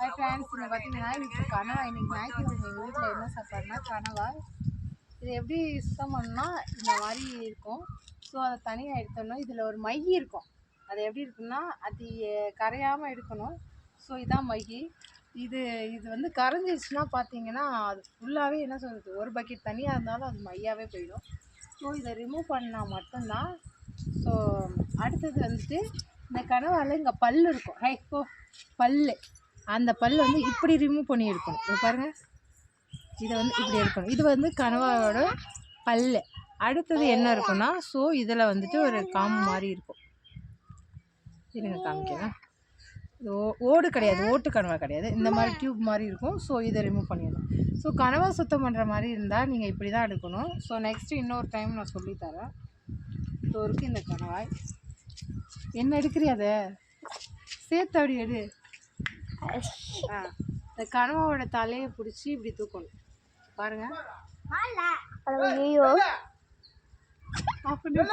Hi friends இங்கே பார்த்தீங்கன்னா இப்போ கனவா இன்னைக்கு ஞாயிற்றுக்கிழமை எங்கள் வீட்டில் என்ன சாப்பாடுனா கனவா. இது எப்படி சுத்தம் பண்ணால் இந்த மாதிரி இருக்கும். ஸோ அதை தனியாக எடுத்தோம்னா இதில் ஒரு மை இருக்கும். அது எப்படி இருக்குன்னா அது கரையாமல் எடுக்கணும். ஸோ இதான் மை. இது இது வந்து கரைஞ்சிருச்சுன்னா பார்த்தீங்கன்னா அது ஃபுல்லாகவே என்ன சொல்கிறது ஒரு பக்கெட் தனியாக இருந்தாலும் அது மையாகவே போயிடும். ஸோ இதை ரிமூவ் பண்ணால் மட்டும்தான். ஸோ அடுத்தது வந்துட்டு இந்த கனவால் இங்கே பல் இருக்கும். ஹை பல் அந்த பல் வந்து இப்படி ரிமூவ் பண்ணி எடுக்கணும் பாருங்கள் இதை வந்து இப்படி எடுக்கணும். இது வந்து கனவாவோட பல் அடுத்தது என்ன இருக்குன்னா ஸோ இதில் வந்துட்டு ஒரு காம்பு மாதிரி இருக்கும். இருங்க காமிக்கிறேன். இது ஓ ஓடு கிடையாது. ஓட்டு கனவா கிடையாது. இந்த மாதிரி டியூப் மாதிரி இருக்கும். ஸோ இதை ரிமூவ் பண்ணிடணும். ஸோ கனவா சுத்தம் பண்ணுற மாதிரி இருந்தால் நீங்கள் இப்படி தான் எடுக்கணும். ஸோ நெக்ஸ்ட்டு இன்னொரு டைம் நான் சொல்லித்தரேன். ஸோ இருக்குது இந்த கனவாய் என்ன எடுக்கிறியா அதை? சேர்த்து அப்படி எடு. இந்த கனவாவோட தலையை பிடிச்சி இப்படி தூக்கணும். பாருங்க. ஐயோ பண்ணி.